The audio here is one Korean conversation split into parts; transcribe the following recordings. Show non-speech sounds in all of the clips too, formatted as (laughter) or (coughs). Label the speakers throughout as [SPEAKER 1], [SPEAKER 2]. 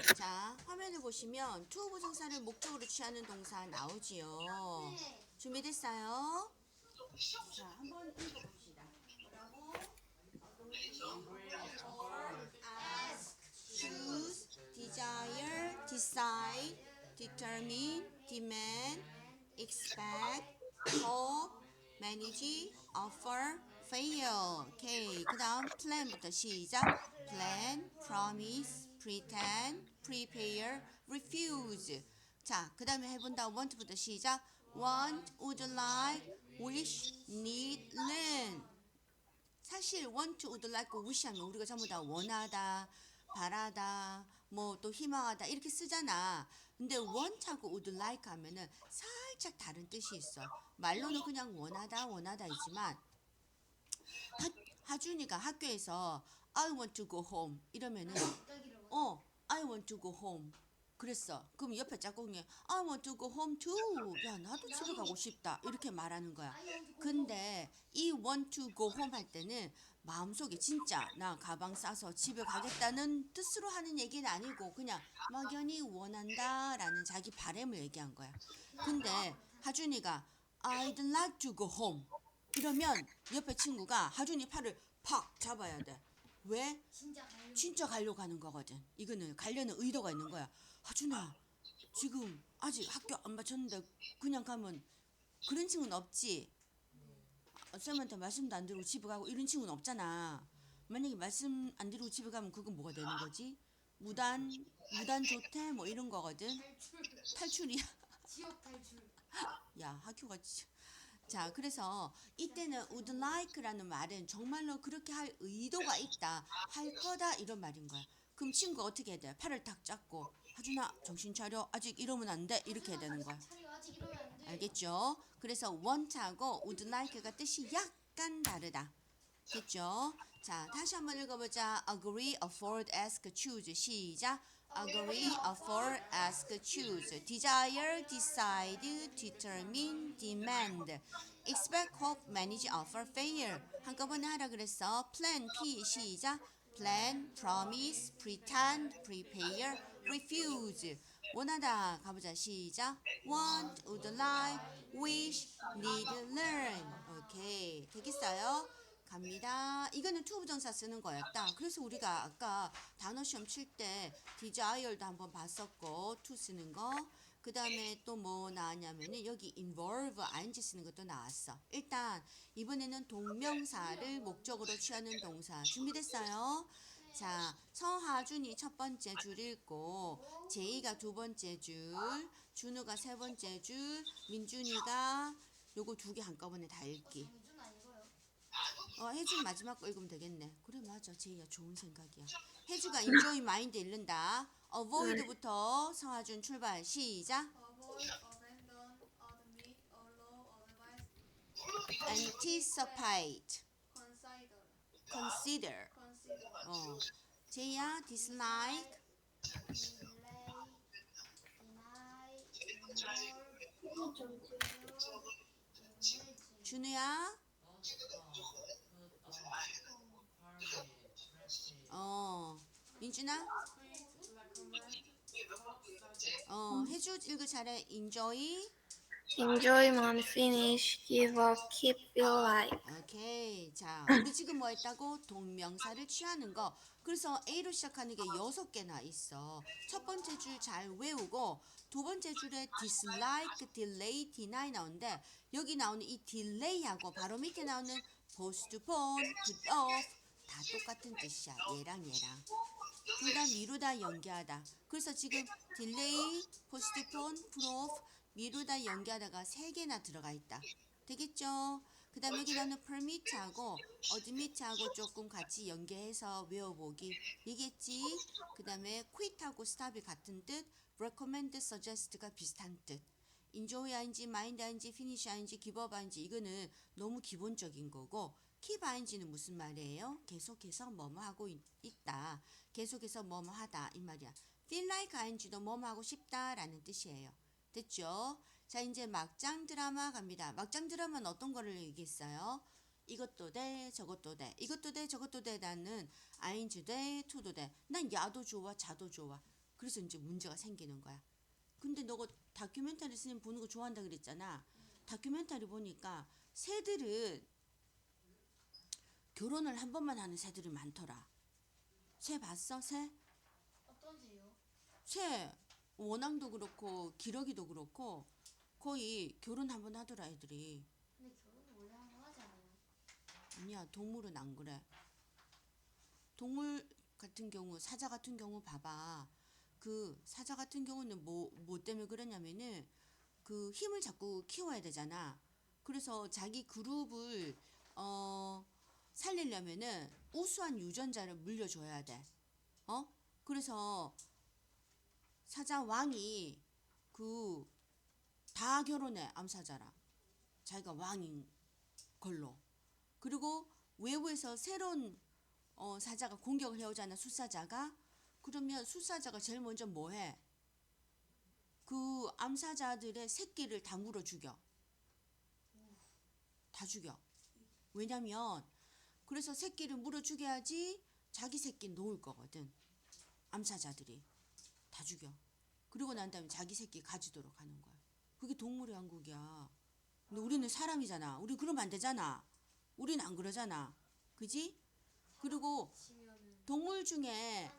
[SPEAKER 1] 자, 화면을 보시면 to 부정사를 목적으로 취하는 동사 나오지요.
[SPEAKER 2] 네.
[SPEAKER 1] 준비됐어요? 자, 한번 읽어봅시다. 뭐라고? ask, choose, desire, decide, determine, demand, expect, hope, manage, offer, fail. 오케이. 그 다음 plan부터 시작. plan, promise, pretend, prepare, refuse. 자, 그 다음에 해본다. want부터 시작. want, would like, wish, need, learn. 사실 want, would like, wish 하면 우리가 전부 다 원하다, 바라다, 뭐 또 희망하다 이렇게 쓰잖아. 근데 want하고 would like 하면은 살짝 다른 뜻이 있어. 말로는 그냥 원하다, 원하다이지만 하, 하준이가 학교에서 I want to go home 이러면은. 어 I want to go home 그랬어. 그럼 옆에 짝꿍이 I want to go home too. 야 나도 집에 가고 싶다 이렇게 말하는 거야. 근데 이 want to go home 할 때는 마음속에 진짜 나 가방 싸서 집에 가겠다는 뜻으로 하는 얘기는 아니고 그냥 막연히 원한다라는 자기 바램을 얘기한 거야. 근데 하준이가 I'd like to go home 이러면 옆에 친구가 하준이 팔을 팍 잡아야 돼. 왜?
[SPEAKER 2] 진짜
[SPEAKER 1] 가려고 하는 거거든. 이거는 가려는 의도가 있는 거야. 하준아, 지금 아직 학교 안 마쳤는데 그냥 가면 그런 친구는 없지. 어, 쌤한테 말씀도 안 드리고 집에 가고 이런 친구는 없잖아. 만약에 말씀 안 드리고 집에 가면 그건 뭐가 되는 거지? 무단 무단 조퇴 뭐 이런 거거든.
[SPEAKER 2] 탈출.
[SPEAKER 1] 탈출이야.
[SPEAKER 2] 지옥 탈출.
[SPEAKER 1] 야 학교가 진짜 자 그래서 이때는 would like라는 말은 정말로 그렇게 할 의도가 있다 할 거다. 이런 말인 거야. 그럼 친구가 어떻게 해야 돼 팔을 탁 잡고 하준아 정신 차려. 아직 이러면 안 돼. 이렇게 해야 되는 거야. 알겠죠? 그래서 want하고 would like가 뜻이 약간 다르다. 됐죠? 자 다시 한번 읽어보자. Agree afford ask choose. 시작 agree afford ask choose desire decide determine demand expect hope manage offer fail 한꺼번에 하라 그랬어 plan p 시작 plan promise pretend prepare refuse 원하다 가보자 시작 want would like wish need learn 오케이 되겠어요 갑니다. 이거는 투 부정사 쓰는 거였다. 그래서 우리가 아까 단어 시험 칠 때 desire도 한번 봤었고 to 쓰는 거. 그 다음에 또 뭐 나왔냐면은 여기 involve ing 쓰는 것도 나왔어. 일단 이번에는 동명사를 목적으로 취하는 동사 준비됐어요? 자, 서하준이 첫 번째 줄 읽고 제이가 두 번째 줄, 준우가 세 번째 줄, 민준이가 요거 두 개 한꺼번에 다 읽기. 어, 혜주 마지막 거 읽으면 되겠네. 그래 맞아. 제이야 좋은 생각이야. 혜주가 enjoy mind 읽는다. avoid부터 성하준 출발 시작.
[SPEAKER 2] Avoid, abandon, admit, allow, advise,
[SPEAKER 1] anticipate,
[SPEAKER 2] consider,
[SPEAKER 1] consider.
[SPEAKER 2] consider,
[SPEAKER 1] 어. 제이야 dislike,
[SPEAKER 2] delay, deny, involve, involve,
[SPEAKER 1] 준우야. 어. 민준아. 어, 혜주 읽을 잘해. enjoy.
[SPEAKER 3] Enjoy, man, finish, give up, keep, feel like.
[SPEAKER 1] 오케이. 자, 우리 지금 뭐 했다고? 동명사를 취하는 거. 그래서 A로 시작하는 게 여섯 개나 있어. 첫 번째 줄 잘 외우고 두 번째 줄에 dislike, delay, deny 나오는데 여기 나오는 이 delay하고 바로 밑에 나오는 postpone, put off 다 똑같은 뜻이야. 얘랑 얘랑. 둘다 미루다 연기하다. 그래서 지금 postpone, put off 미루다 연기하다가 세 개나 들어가 있다. 되겠죠? 그 다음에 여기 나오는 permit하고 admit하고 조금 같이 연계해서 외워보기 얘기했지? 그 다음에 quit하고 stop이 같은 뜻, recommend, suggest가 비슷한 뜻. enjoy ing, mind ing, finish ing, give up ing 이거는 너무 기본적인 거고 ing는 무슨 말이에요? 계속해서 뭐뭐 하고 있, 다 계속해서 뭐뭐 하다 이 말이야. feel like ing도 뭐뭐 하고 싶다라는 뜻이에요. 됐죠? 자 이제 막장 드라마 갑니다. 막장 드라마는 어떤 거를 얘기했어요? 이것도 돼, 저것도 돼, 이것도 돼, 저것도 돼. 나는 아인즈 돼, 투도 돼. 난 야도 좋아, 자도 좋아. 그래서 이제 문제가 생기는 거야. 근데 너가 다큐멘터리 스님 보는 거 좋아한다 그랬잖아. 다큐멘터리 보니까 새들은 결혼을 한 번만 하는 새들이 많더라. 새 봤어? 새?
[SPEAKER 2] 어떤 새요?
[SPEAKER 1] 새 원앙도 그렇고 기러기도 그렇고 거의 결혼 한 번 하더라 애들이.
[SPEAKER 2] 근데 결혼은 원래 한 번 하잖아요.
[SPEAKER 1] 아니야 동물은 안 그래. 동물 같은 경우 사자 같은 경우 봐봐. 그 사자 같은 경우는 뭐, 뭐 때문에 그러냐면은 그 힘을 자꾸 키워야 되잖아. 그래서 자기 그룹을 어 살리려면은 우수한 유전자를 물려줘야 돼. 어? 그래서 사자 왕이 그 다 결혼해 암사자랑 자기가 왕인 걸로. 그리고 외부에서 새로운 어, 사자가 공격을 해오잖아 숫사자가 그러면 숫사자가 제일 먼저 뭐해? 그 암사자들의 새끼를 다 물어 죽여. 다 죽여. 왜냐면 그래서 새끼를 물어 죽여야지 자기 새끼 놓을 거거든. 암사자들이 다 죽여. 그리고 난 다음에 자기 새끼 가지도록 하는 거야. 그게 동물의 왕국이야. 근데 우리는 사람이잖아. 우리 그러면 안 되잖아. 우리는 안 그러잖아. 그지? 그리고 동물 중에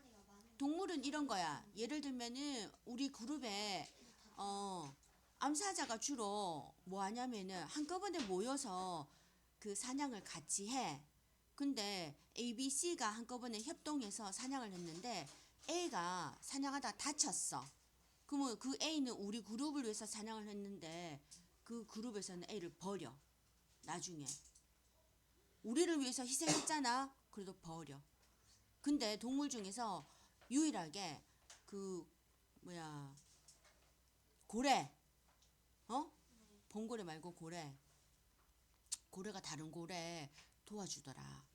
[SPEAKER 1] 동물은 이런 거야. 예를 들면은 우리 그룹에 어 암사자가 주로 뭐 하냐면은 한꺼번에 모여서 그 사냥을 같이 해. 근데 A, B, C가 한꺼번에 협동해서 사냥을 했는데 A가 사냥하다 다쳤어. 그러면 그 A는 우리 그룹을 위해서 사냥을 했는데 그 그룹에서는 A를 버려. 나중에. 우리를 위해서 희생했잖아. 그래도 버려. 근데 동물 중에서 유일하게 그 뭐야 고래 어 봉고래 말고 고래 고래가 다른 고래 도와주더라.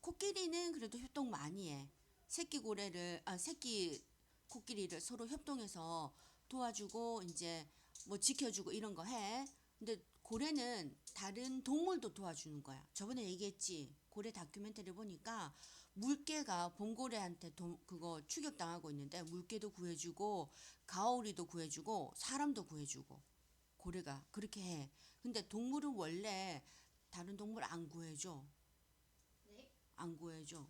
[SPEAKER 1] 코끼리는 그래도 협동 많이 해. 새끼 고래를 아 새끼 코끼리를 서로 협동해서 도와주고 이제 뭐 지켜주고 이런 거 해. 근데 고래는 다른 동물도 도와주는 거야. 저번에 얘기했지. 고래 다큐멘터리 보니까 물개가 봉고래한테 도, 그거 추격당하고 있는데 물개도 구해주고 가오리도 구해주고 사람도 구해주고 고래가 그렇게 해. 근데 동물은 원래 다른 동물 안 구해줘.
[SPEAKER 2] 네?
[SPEAKER 1] 안 구해줘.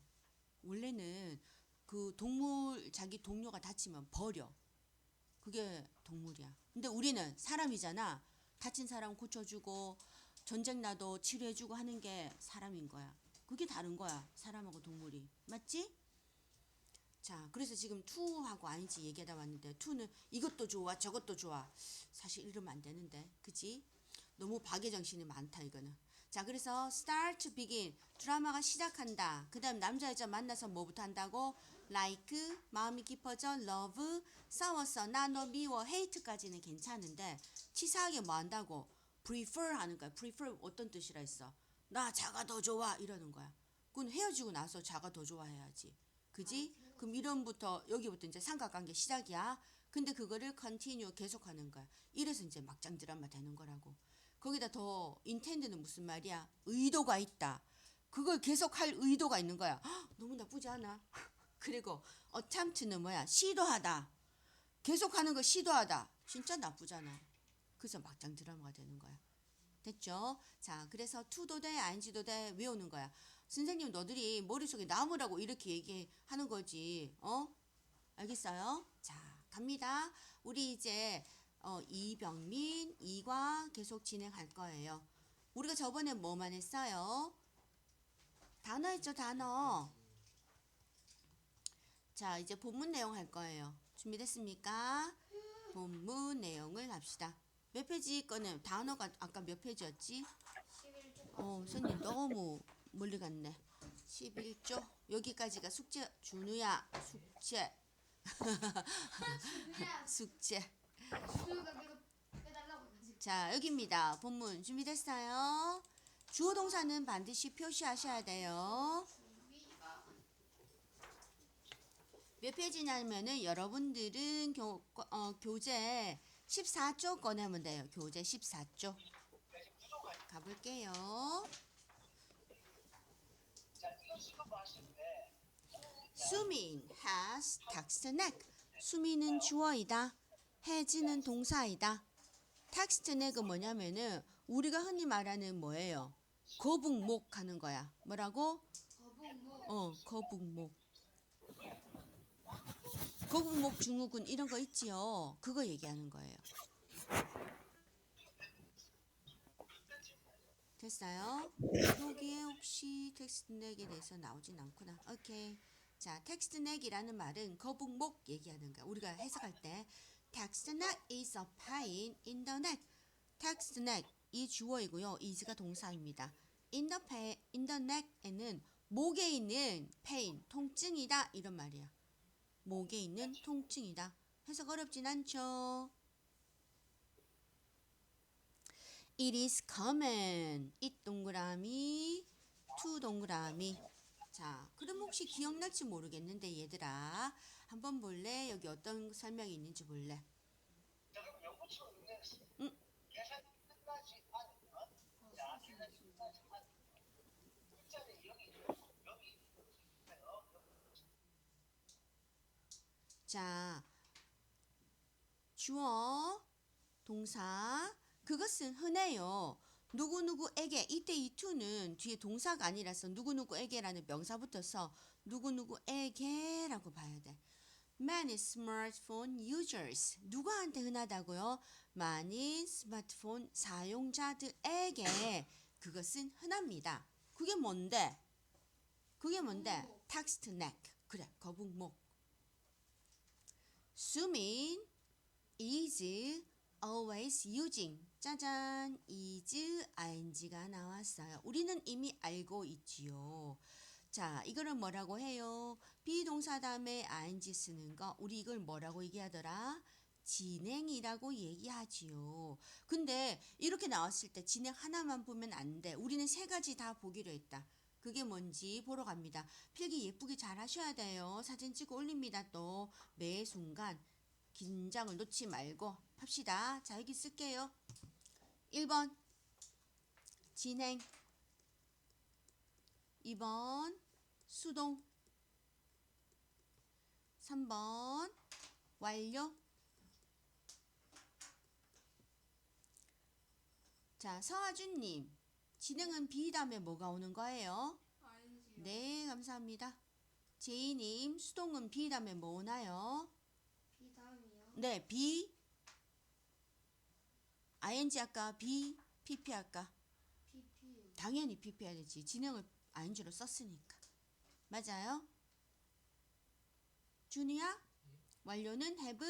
[SPEAKER 1] 원래는 그 동물 자기 동료가 다치면 버려. 그게 동물이야. 근데 우리는 사람이잖아. 다친 사람 고쳐주고 전쟁 나도 치료해주고 하는 게 사람인 거야. 그게 다른 거야. 사람하고 동물이. 맞지? 자, 그래서 지금 투하고 아니지 얘기하다 왔는데 투는 이것도 좋아, 저것도 좋아. 사실 이러면 안 되는데, 그지? 너무 박애 정신이 많다 이거는. 자, 그래서 start, begin 드라마가 시작한다. 그 다음 남자 여자 만나서 뭐부터 한다고? like 마음이 깊어져, love 싸웠어, 나 너 미워, hate까지는 괜찮은데 치사하게 뭐 한다고? prefer 하는 거야. prefer 어떤 뜻이라 했어? 나 자가 더 좋아 이러는 거야. 그건 헤어지고 나서 자가 더 좋아해야지. 그지? 그럼 이런부터 여기부터 이제 삼각관계 시작이야. 근데 그거를 컨티뉴 계속하는 거야. 이래서 이제 막장 드라마 되는 거라고. 거기다 더 인텐드는 무슨 말이야? 의도가 있다. 그걸 계속 할 의도가 있는 거야. 헉, 너무 나쁘지 않아? 그리고 attempt는 뭐야? 시도하다. 계속하는 거 시도하다. 진짜 나쁘잖아. 그래서 막장 드라마가 되는 거야. 됐죠? 자, 그래서 to도 돼, ing도 돼 외우는 거야. 선생님 너들이 머릿속에 남으라고 이렇게 얘기하는 거지. 어? 알겠어요? 자, 갑니다. 우리 이제 어, 이병민, 이과 계속 진행할 거예요. 우리가 저번에 뭐만 했어요? 단어 했죠, 단어. 자, 이제 본문 내용 할 거예요. 준비됐습니까? 본문 내용을 합시다. 몇 페이지 거는 단어가 아까 몇 페이지였지?
[SPEAKER 2] 11조
[SPEAKER 1] 어, 선생님 너무 멀리 갔네. 11조. 여기까지가 숙제 준우야. 숙제. (laughs) 숙제. 자, 여기입니다. 본문 준비됐어요? 주어 동사는 반드시 표시하셔야 돼요. 몇 페이지냐면은 여러분들은 교, 어, 교재 14쪽 꺼내면 돼요. 교재 14쪽. 가볼게요. 수민 has text neck. 수민은 주어이다. Has는 동사이다. text neck은 뭐냐면은 우리가 흔히 말하는 뭐예요? 거북목 하는 거야. 뭐라고?
[SPEAKER 2] 거북목.
[SPEAKER 1] 어, 거북목. 거북목 증후군 이런 거 있지요. 그거 얘기하는 거예요. 됐어요? 여기에 혹시 텍스트 넥에 대해서 나오진 않구나. 오케이. 자, 텍스트 넥이라는 말은 거북목 얘기하는 거야. 우리가 해석할 때 넥 is a pain in the neck. 텍스트 넥이 주어이고요. is가 동사입니다. in the pain, in the neck에는 목에 있는 pain, 통증이다 이런 말이야. 목에 있는 통증이다. 해석 어렵진 않죠. It is common. it 동그라미, to 동그라미. 자, 그럼 혹시 기억날지 모르겠는데 얘들아, 한번 볼래? 여기 어떤 설명이 있는지 볼래? 응? 자, 주어, 동사, 그것은 흔해요. 누구누구에게, 이때 이 to는 뒤에 동사가 아니라서 누구누구에게라는 명사 붙어서 누구누구에게라고 봐야 돼. Many smartphone users. 누구한테 흔하다고요? 많은 스마트폰 사용자들에게 그것은 흔합니다. 그게 뭔데? 그게 뭔데? 텍스트 neck. 그래, 거북목. 수민 is always using 짜잔 is ing가 나왔어요. 우리는 이미 알고 있지요. 자, 이거는 뭐라고 해요? 비동사 다음에 ing 쓰는 거 우리 이걸 뭐라고 얘기하더라? 진행이라고 얘기하지요. 근데 이렇게 나왔을 때 진행 하나만 보면 안 돼. 우리는 세 가지 다 보기로 했다. 그게 뭔지 보러 갑니다. 필기 예쁘게 잘 하셔야 돼요. 사진 찍어 올립니다. 또 매 순간 긴장을 놓지 말고 합시다. 자, 여기 쓸게요. 1번 진행 2번 수동 3번 완료 자, 서하준님 진행은 B 다음에 뭐가 오는
[SPEAKER 2] 거예요?
[SPEAKER 1] 네, 감사합니다. 제이님, 수동은 B 다음에 뭐 오나요?
[SPEAKER 2] 비 다음이요.
[SPEAKER 1] 네, B. ing 할까? B, PP 할까?
[SPEAKER 2] PP.
[SPEAKER 1] 당연히 PP 해야 되지. 진행을 ing로 썼으니까. 맞아요? 준이야? 완료는 have?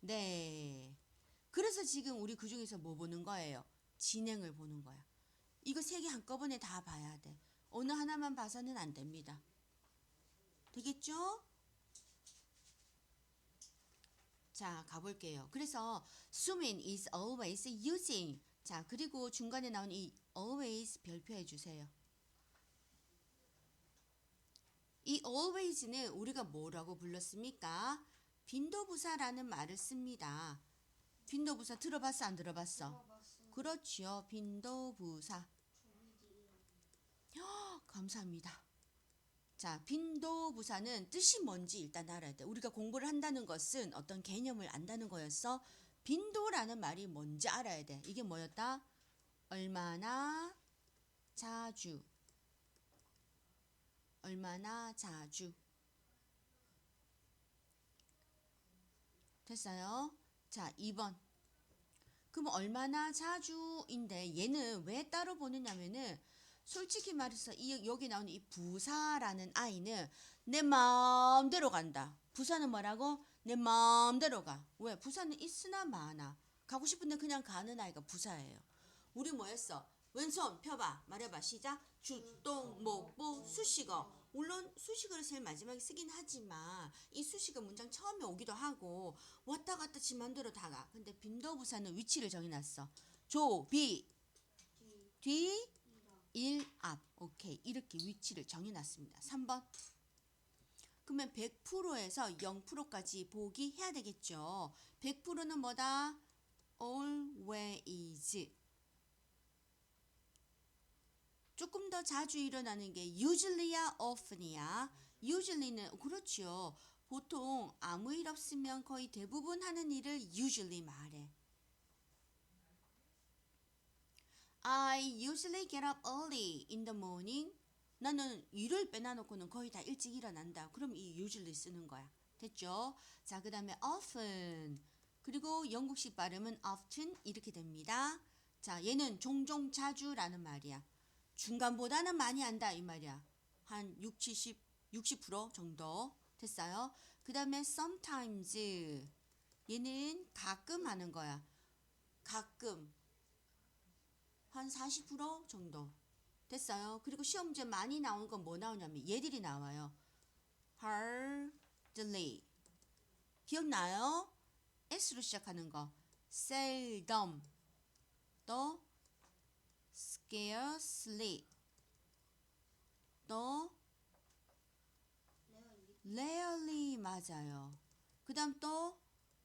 [SPEAKER 1] 네. 그래서 지금 우리 그 중에서 뭐 보는 거예요? 진행을 보는 거야. 이거 세 개 한꺼번에 다 봐야 돼. 어느 하나만 봐서는 안 됩니다. 되겠죠? 자, 가볼게요. 그래서 수민 is always using. 자, 그리고 중간에 나온 이 always 별표해 주세요. 이 always는 우리가 뭐라고 불렀습니까? 빈도부사라는 말을 씁니다. 빈도부사 들어봤어 안 들어봤어?
[SPEAKER 2] 들어봤어.
[SPEAKER 1] 그렇지요. 빈도부사. 감사합니다. 자, 빈도 부사는 뜻이 뭔지 일단 알아야 돼. 우리가 공부를 한다는 것은 어떤 개념을 안다는 거였어. 빈도라는 말이 뭔지 알아야 돼. 이게 뭐였다? 얼마나 자주. 얼마나 자주. 됐어요? 자, 2번. 그럼 얼마나 자주인데 얘는 왜 따로 보느냐면은 솔직히 말해서 이 여기 나오는 이 부사라는 아이는 내 마음대로 간다. 부사는 뭐라고? 내 마음대로 가. 왜? 부사는 있으나 마나. 가고 싶은데 그냥 가는 아이가 부사예요. 우리 뭐였어? 왼손 펴봐. 말해봐. 시작. 주동 목부 수식어. 물론 수식어를 제일 마지막에 쓰긴 하지만 이 수식어 문장 처음에 오기도 하고 왔다 갔다 지 맘대로 다 가. 근데 빈도부사는 위치를 정해놨어. 조, 비,
[SPEAKER 2] 뒤.
[SPEAKER 1] 뒤,
[SPEAKER 2] 이라.
[SPEAKER 1] 1 앞. 오케이. 이렇게 위치를 정해놨습니다. 3번. 그러면 100%에서 0%까지 보기 해야 되겠죠. 100%는 뭐다? always. 조금 더 자주 일어나는 게 usually야, often이야. usually는 그렇지요. 보통 아무 일 없으면 거의 대부분 하는 일을 usually 말해. I usually get up early in the morning. 나는 일을 빼놔놓고는 거의 다 일찍 일어난다. 그럼 이 usually 쓰는 거야. 됐죠? 자, 그 다음에 often. 그리고 영국식 발음은 often 이렇게 됩니다. 자, 얘는 종종 자주라는 말이야. 중간보다는 많이 한다 이 말이야. 한 6, 70, 60% 정도 됐어요. 그 다음에 sometimes 얘는 가끔 하는 거야. 가끔 한 40% 정도 됐어요. 그리고 시험 문제 많이 나오는 건 뭐 나오냐면 얘들이 나와요. hardly 기억나요? S로 시작하는 거. seldom 또 scarcely 또 rarely 맞아요. 그 다음 또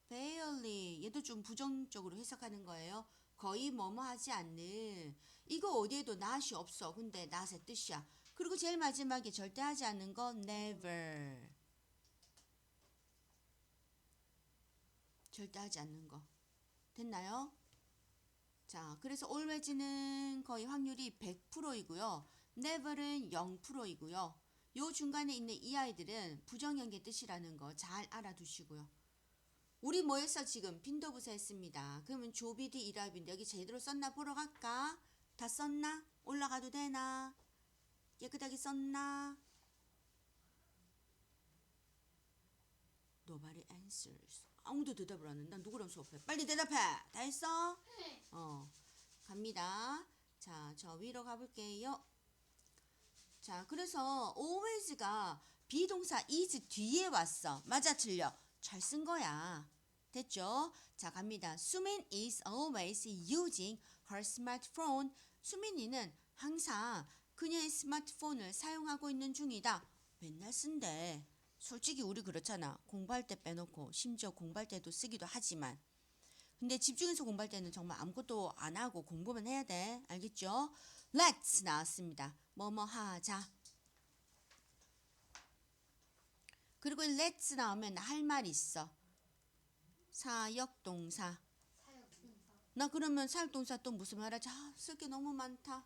[SPEAKER 1] barely 얘도 좀 부정적으로 해석하는 거예요. 거의 뭐뭐 하지 않는 이거 어디에도 not이 없어. 근데 not의 뜻이야. 그리고 제일 마지막에 절대 하지 않는 거 never 절대 하지 않는 거 됐나요? 자, 그래서 always는 거의 확률이 100%이고요. never는 0%이고요. 요 중간에 있는 이 아이들은 부정형의 뜻이라는 거 잘 알아두시고요. 우리 뭐 했어 지금 빈도부사 했습니다. 그러면 조비디 이라빈데 여기 제대로 썼나 보러 갈까? 다 썼나? 올라가도 되나? 깨끗하게 썼나? Nobody answers. 아무도 대답을 안 해. 난 누구랑 수업해? 빨리 대답해. 다 했어? 어. 갑니다. 자, 저 위로 가볼게요. 자, 그래서 always가 비동사 is 뒤에 왔어. 맞아, 틀려. 잘 쓴 거야. 됐죠? 자, 갑니다. 수민 is always using her smartphone. 수민이는 항상 그녀의 스마트폰을 사용하고 있는 중이다. 맨날 쓴대. 솔직히 우리 그렇잖아. 공부할 때 빼놓고 심지어 공부할 때도 쓰기도 하지만 근데 집중해서 공부할 때는 정말 아무것도 안 하고 공부만 해야 돼. 알겠죠? Let's 나왔습니다. 뭐뭐 하자. 그리고 let's 나오면 할 말 있어. 사역동사. 나 그러면 사역동사 또 무슨 말 하지? 아, 쓸게 너무 많다.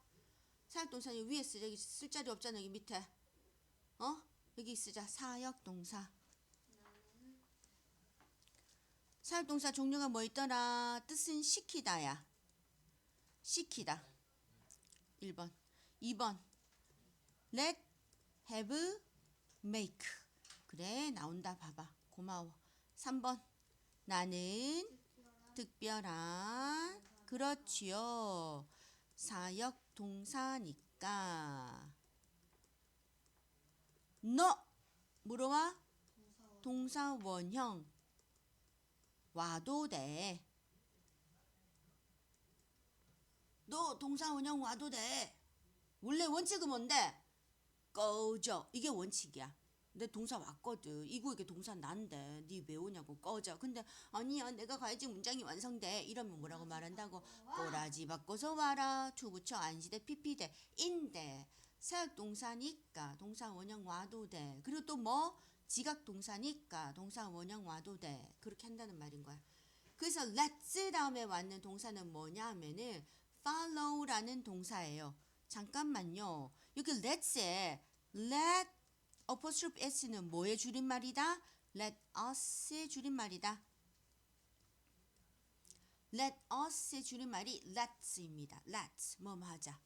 [SPEAKER 1] 사역동사 여기 위에 쓰자. 여기 쓸 자리 없잖아. 여기 밑에. 어? 여기 쓰자. 사역동사. 사역동사 종류가 뭐 있더라? 뜻은 시키다야. 시키다. 1번. 2번. let, have, make. 그래, 나온다. 봐봐. 고마워. 3번. 나는 특별한, 그렇지요. 사역 동사니까. 너 물어와 동사 원형 와도 돼. 너 동사 원형 와도 돼. 원래 원칙은 뭔데? 꺼져. 이게 원칙이야. 내 동사 왔거든. 이거 이게 동사 난데. 네왜 오냐고 꺼져. 근데 아니야 내가 가야지 문장이 완성돼. 이러면 뭐라고 말한다고? 꼬라지 바꿔서 와라. 투부처 안시대 피피대 인데. 사역 동사니까 동사 원형 와도 돼. 그리고 또 뭐? 지각 동사니까 동사 원형 와도 돼. 그렇게 한다는 말인 거야. 그래서 let's 다음에 왔는 동사는 뭐냐 하면은 follow라는 동사예요. 잠깐만요. 여기 let's에 let apostrophe s는 뭐의 줄임말이다? let us의 줄임말이다. let us의 줄임말이 let's입니다. let's 뭐뭐 하자.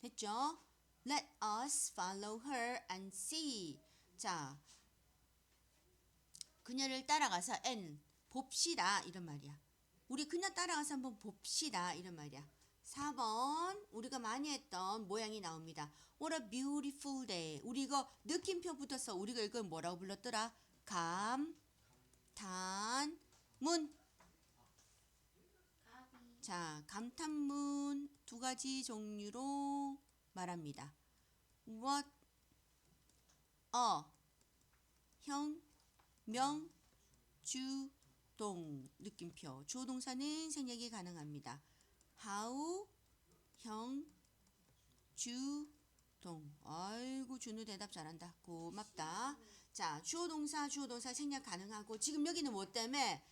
[SPEAKER 1] 됐죠? Let us follow her and see. 자, 그녀를 따라가서 and 봅시다 이런 말이야. 우리 그녀 따라가서 한번 봅시다 이런 말이야. 4번 우리가 많이 했던 모양이 나옵니다. What a beautiful day. 우리 이거 느낌표 붙어서 우리가 이걸 뭐라고 불렀더라? 감, 탄, 문. 자, 감탄문 두 가지 종류로 말합니다. What a 형, 명, 주, 동 느낌표 주어 동사는 생략이 가능합니다. How 형, 주, 동. 아이고 준우 대답 잘한다. 고맙다. 자 주어 동사 주어 동사 생략 가능하고 지금 여기는 뭐 때문에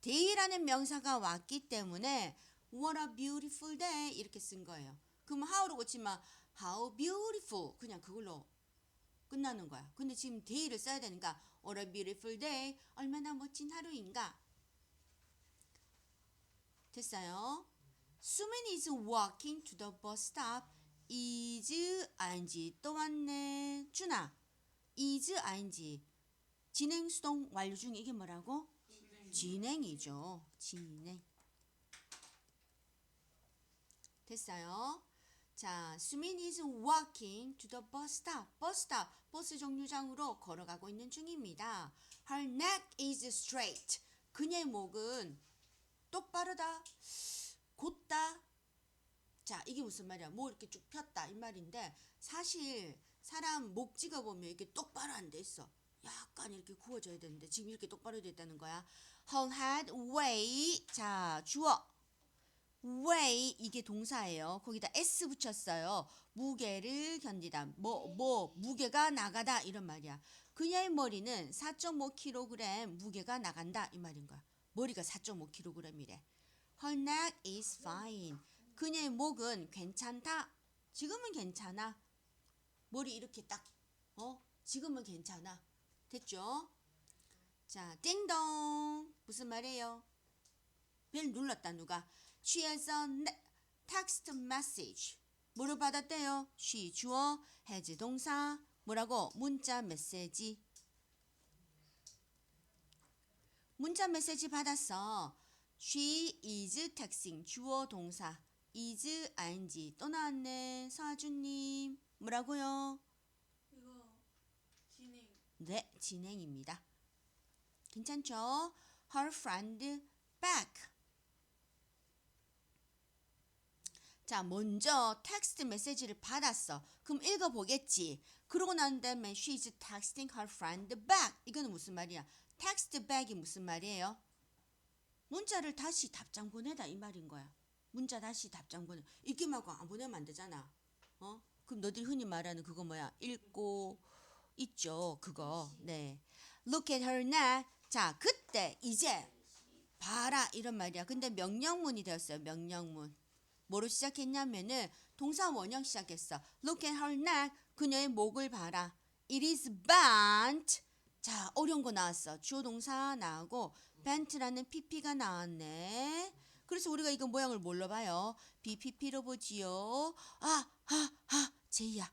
[SPEAKER 1] day라는 명사가 왔기 때문에 what a beautiful day 이렇게 쓴 거예요. 그럼 how로 고치면 how beautiful 그냥 그걸로 끝나는 거야. 근데 지금 day를 써야 되니까 what a beautiful day 얼마나 멋진 하루인가 됐어요. 수민 is walking to the bus stop. is ing 또 왔네. 준아 is ing 진행 수동 완료 중에 이게 뭐라고? 진행 이죠. 진행. 됐어요. 자, 수민 is walking to the bus stop. bus stop, 버스 정류장으로 걸어가고 있는 중입니다. Her neck is straight. 그녀의 목은 똑바르다, 곧다. 자, 이게 무슨 말이야? 뭐 이렇게 쭉 폈다 이 말인데 사실 사람 목 찍어 보면 이렇게 똑바로 안 돼 있어. 약간 이렇게 구워져야 되는데 지금 이렇게 똑바로 돼 있다는 거야. Her head weigh. 자, 주어. weigh 이게 동사예요. 거기다 s 붙였어요. 무게를 견디다. 뭐 뭐 무게가 나가다 이런 말이야. 그녀의 머리는 4.5kg 무게가 나간다 이 말인 거야. 머리가 4.5kg이래. Her neck is fine. 그녀의 목은 괜찮다. 지금은 괜찮아. 머리 이렇게 딱 어? 지금은 괜찮아. 됐죠? 자, 띵동. 무슨 말이에요? 벨 눌렀다 누가? Ne- text message. 뭐를 받았대요? she 주어, has 동사. 뭐라고? 문자 메시지. 문자 메시지 받았어. She is texting 주어 동사. is ing 또 나왔네. 서아주님 뭐라고요?
[SPEAKER 3] 이거 진행.
[SPEAKER 1] 네, 진행입니다. 괜찮죠? Her friend back. 자, 먼저 텍스트 메시지를 받았어. 그럼 읽어보겠지. 그러고 난 다음에 she's texting her friend back. 이거는 무슨 말이야? 텍스트 back이 무슨 말이에요? 문자를 다시 답장 보내다 이 말인 거야. 문자 다시 답장 보내. 읽기만 하고 안 보내면 안 되잖아. 어? 그럼 너들 흔히 말하는 그거 뭐야? 읽고 있죠. 그거. 네. Look at her now. 자, 그때 이제 봐라 이런 말이야. 근데 명령문이 되었어요. 명령문. 뭐로 시작했냐면은 동사 원형 시작했어. Look at her neck. 그녀의 목을 봐라. It is bent. 자, 어려운 거 나왔어. 주어 동사 나오고 bent라는 pp가 나왔네. 그래서 우리가 이거 모양을 뭘로 봐요? BPP로 보지요. 아, 아, 아, 제이야.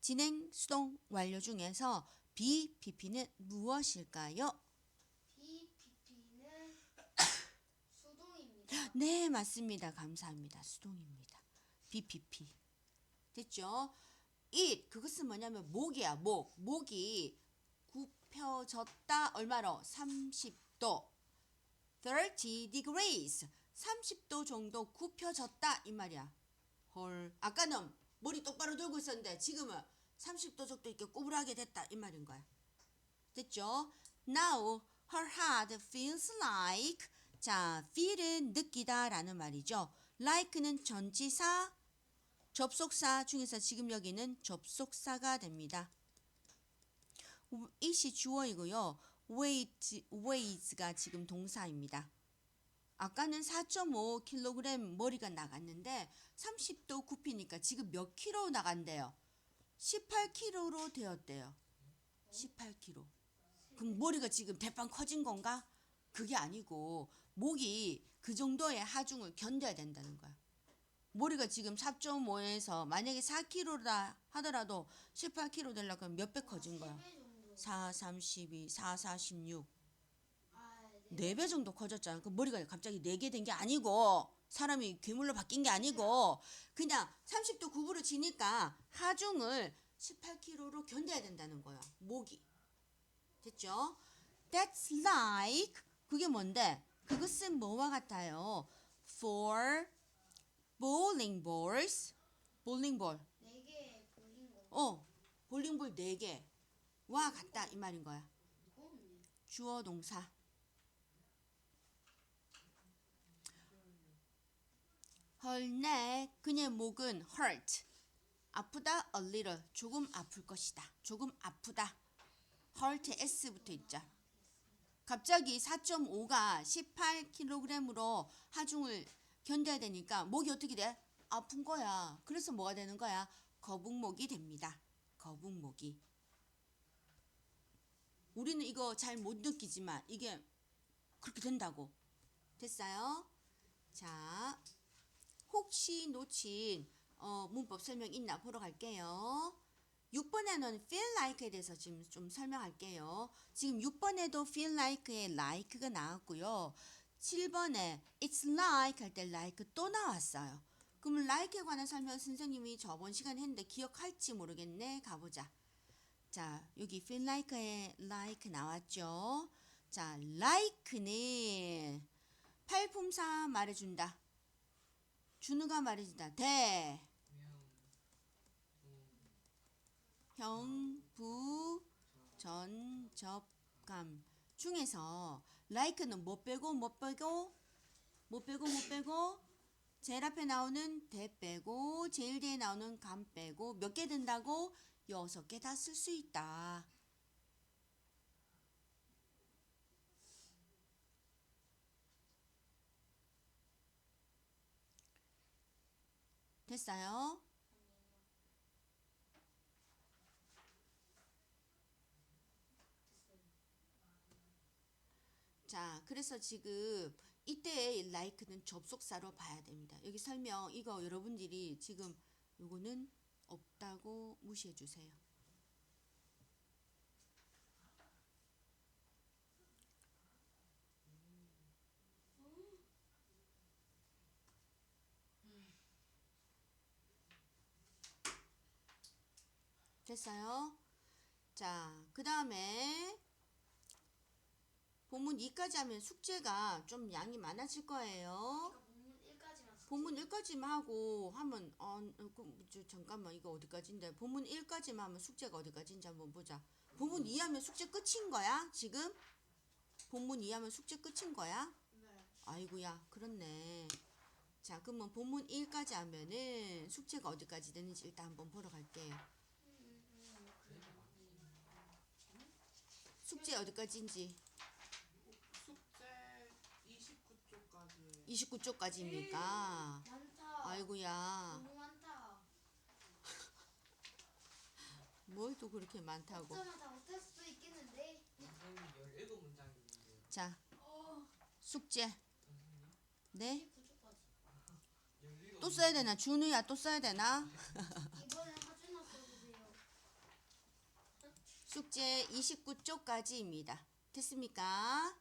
[SPEAKER 1] 진행 수동 완료 중에서 BPP는 무엇일까요?
[SPEAKER 2] BPP는 (coughs) 수동입니다.
[SPEAKER 1] 네, 맞습니다. 감사합니다. 수동입니다. BPP. 됐죠? it 그것은 뭐냐면 목이야. 목. 목이 굽혀졌다. 얼마로? 30 도. 30 degrees. 30도 정도 굽혀졌다 이 말이야. 헐. 아까는 머리 똑바로 들고 있었는데 지금은 30도 정도 이렇게 꼬부라게 됐다 이 말인 거야. 됐죠? Now her heart feels like 자, feel은 느끼다 라는 말이죠. like는 전치사, 접속사 중에서 지금 여기는 접속사가 됩니다. it이 주어이고요. Weight, weights가 지금 동사입니다. 아까는 4.5kg 머리가 나갔는데 30도 굽히니까 지금 몇 킬로 나간대요? 18kg로 되었대요. 18kg. 그럼 머리가 지금 대빵 커진 건가? 그게 아니고 목이 그 정도의 하중을 견뎌야 된다는 거야. 머리가 지금 4.5에서 만약에 4kg다 하더라도 18kg 되려면 몇 배 커진 거야?
[SPEAKER 2] 10배 정도.
[SPEAKER 1] 4, 32, 4, 46.
[SPEAKER 2] 아, 네.
[SPEAKER 1] 네배 정도 커졌잖아. 그 머리가 갑자기 네개된 게 아니고 사람이 괴물로 바뀐 게 아니고 그냥 30도 구부러 지니까 하중을 18kg로 견뎌야 된다는 거야. 목이. 됐죠? That's like 그게 뭔데? 그것은 뭐와 같아요? For bowling balls. bowling ball.
[SPEAKER 2] 네개 볼린 거.
[SPEAKER 1] 어. 볼링볼 4개 와 같다 이 말인 거야. 주어 동사. neck 그녀의 목은 hurt 아프다 a little 조금 아플 것이다. 조금 아프다. hurt s부터 있죠. 갑자기 4.5가 18kg으로 하중을 견뎌야 되니까 목이 어떻게 돼? 아픈 거야. 그래서 뭐가 되는 거야? 거북목이 됩니다. 거북목이. 우리는 이거 잘 못 느끼지만 이게 그렇게 된다고. 됐어요? 자, 혹시 놓친 어, 문법 설명 있나 보러 갈게요. 6번에는 feel like에 대해서 지금 좀 설명할게요. 지금 6번에도 feel like에 like가 나왔고요. 7번에 it's like 할 때 like 또 나왔어요. 그럼 like에 관한 설명 선생님이 저번 시간에 했는데 기억할지 모르겠네. 가보자. 자, 여기 feel like에 like 나왔죠. 자, like는 팔품사 말해준다. 준우가 말해준다. 대, 형, 부, 전, 접, 감 중에서 like는 못 빼고 못 빼고 못 빼고 못 빼고 제일 앞에 나오는 대 빼고 제일 뒤에 나오는 감 빼고 몇 개 된다고 여섯 개 다 쓸 수 있다. 됐어요? 자, 그래서 지금 이때의 like는 접속사로 봐야 됩니다. 여기 설명 이거 여러분들이 지금 요거는 없다고 무시해 주세요. 됐어요? 자, 그 다음에 본문 2까지 하면 숙제가 좀 양이 많아질 거예요.
[SPEAKER 2] 본문 1까지만
[SPEAKER 1] 본문 1까지만 하고 하면 어, 어, 그, 저, 잠깐만 이거 어디까지인데 본문 1까지만 하면 숙제가 어디까지인지 한번 보자. 본문 2 하면 숙제 끝인 거야? 지금? 본문 2 하면 숙제 끝인 거야?
[SPEAKER 2] 네.
[SPEAKER 1] 아이고야 그렇네. 자 그러면 본문 1까지 하면은 숙제가 어디까지 되는지 일단 한번 보러 갈게요. 숙제 어디까지인지
[SPEAKER 4] 숙제 29쪽까지
[SPEAKER 1] 29쪽까지입니까?
[SPEAKER 2] 많다.
[SPEAKER 1] 아이고야
[SPEAKER 2] 너무 많다.
[SPEAKER 1] 뭘 또 그렇게 많다고.
[SPEAKER 2] 다 못할 수도 있겠는데.
[SPEAKER 4] 선생님 17문장 있는데
[SPEAKER 1] 자
[SPEAKER 2] 어.
[SPEAKER 1] 숙제 네?
[SPEAKER 2] 19초까지.
[SPEAKER 4] 17
[SPEAKER 1] 또 써야 되나? 준우야 또 써야 되나? (laughs)
[SPEAKER 2] 이번에 하준아 써주세요.
[SPEAKER 1] 숙제 29쪽까지입니다. 됐습니까?